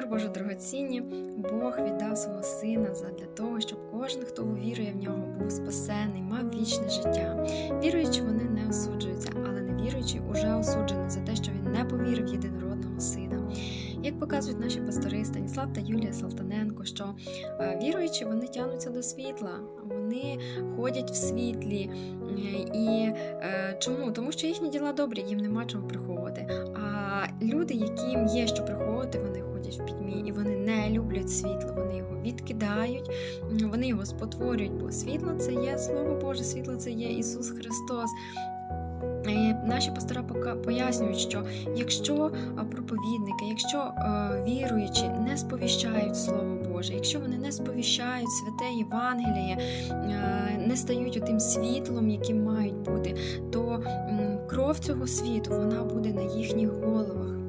Мир Боже дорогоцінні, Бог віддав свого сина для того, щоб кожен, хто увірує в нього, був спасений, мав вічне життя. Віруючи, вони не осуджуються, але не віруючи, уже осуджені за те, що він не повірив в єдинородного сина. Як показують наші пастори Станіслав та Юлія Салтаненко, що е, віруючи, вони тягнуться до світла, вони ходять в світлі. Е, І е, чому? Тому що їхні діла добрі, їм нема чого приховувати. А люди, яким є що приховувати, вони ходять в і вони не люблять світло, вони його відкидають, вони його спотворюють, бо світло це є Слово Боже, світло це є Ісус Христос. Е, Наші пастора пояснюють, що якщо проповідники, якщо віруючі не сповіщають Слово Боже, якщо вони не сповіщають святе Євангеліє, не стають тим світлом, яким мають бути, то кров цього світу вона буде на їхніх головах.